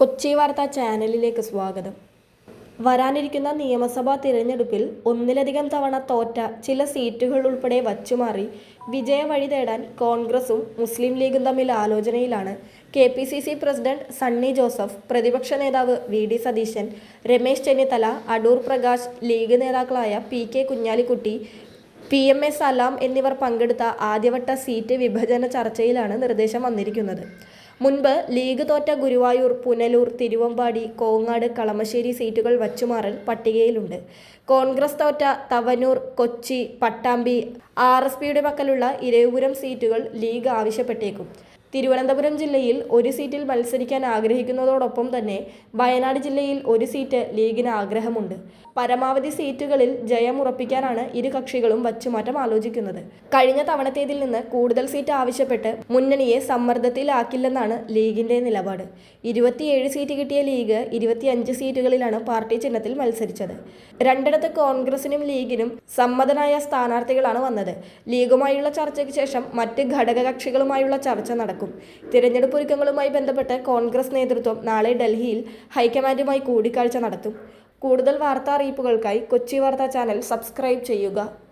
കൊച്ചി വാർത്താ ചാനലിലേക്ക് സ്വാഗതം. വരാനിരിക്കുന്ന നിയമസഭാ തിരഞ്ഞെടുപ്പിൽ ഒന്നിലധികം തവണ തോറ്റ ചില സീറ്റുകൾ ഉൾപ്പെടെ വച്ചുമാറി വിജയ വഴി തേടാൻ കോൺഗ്രസും മുസ്ലിം ലീഗും തമ്മിൽ ആലോചനയിലാണ് K P C C president Sunny Joseph പ്രതിപക്ഷ നേതാവ് V D Satheesan Ramesh Chennithala Adoor Prakash League നേതാക്കളായ P K Kunhalikutty P M A Salam എന്നിവർ പങ്കെടുത്ത ആദ്യവട്ട സീറ്റ് വിഭജന ചർച്ചയിലാണ് നിർദ്ദേശം വന്നിരിക്കുന്നത്. മുൻപ് ലീഗ് തോറ്റ ഗുരുവായൂർ പുനലൂർ തിരുവമ്പാടി കോങ്ങാട് കളമശ്ശേരി സീറ്റുകൾ വച്ചുമാറൽ പട്ടികയിലുണ്ട്. കോൺഗ്രസ് തോറ്റ തവനൂർ കൊച്ചി പട്ടാമ്പി ആർ എസ് പിയുടെ പക്കലുള്ള ഇരവിപുരം സീറ്റുകൾ ലീഗ് ആവശ്യപ്പെട്ടേക്കും. തിരുവനന്തപുരം ജില്ലയിൽ ഒരു സീറ്റിൽ മത്സരിക്കാൻ ആഗ്രഹിക്കുന്നതോടൊപ്പം തന്നെ വയനാട് ജില്ലയിൽ ഒരു സീറ്റ് ലീഗിന് ആഗ്രഹമുണ്ട്. പരമാവധി സീറ്റുകളിൽ ജയം ഉറപ്പിക്കാനാണ് ഇരു കക്ഷികളും വച്ചുമാറ്റം ആലോചിക്കുന്നത്. കഴിഞ്ഞ തവണത്തേതിൽ നിന്ന് കൂടുതൽ സീറ്റ് ആവശ്യപ്പെട്ട് മുന്നണിയെ സമ്മർദ്ദത്തിലാക്കില്ലെന്നാണ് ലീഗിന്റെ നിലപാട്. ഇരുപത്തിയേഴ് സീറ്റ് കിട്ടിയ ലീഗ് ഇരുപത്തിയഞ്ച് സീറ്റുകളിലാണ് പാർട്ടി ചിഹ്നത്തിൽ മത്സരിച്ചത്. രണ്ടിടത്ത് കോൺഗ്രസിനും ലീഗിനും സമ്മതനായ സ്ഥാനാർത്ഥികളാണ് വന്നത്. ലീഗുമായുള്ള ചർച്ചയ്ക്ക് ശേഷം മറ്റ് ഘടകകക്ഷികളുമായുള്ള ചർച്ച നടക്കും. തിരഞ്ഞെടുപ്പ് ഒരുക്കങ്ങളുമായി ബന്ധപ്പെട്ട് കോൺഗ്രസ് നേതൃത്വം നാളെ ഡൽഹിയിൽ ഹൈക്കമാൻഡുമായി കൂടിക്കാഴ്ച നടത്തും. കൂടുതൽ വാർത്താ അറിയിപ്പുകൾക്കായി കൊച്ചി വാർത്താ ചാനൽ സബ്സ്ക്രൈബ് ചെയ്യുക.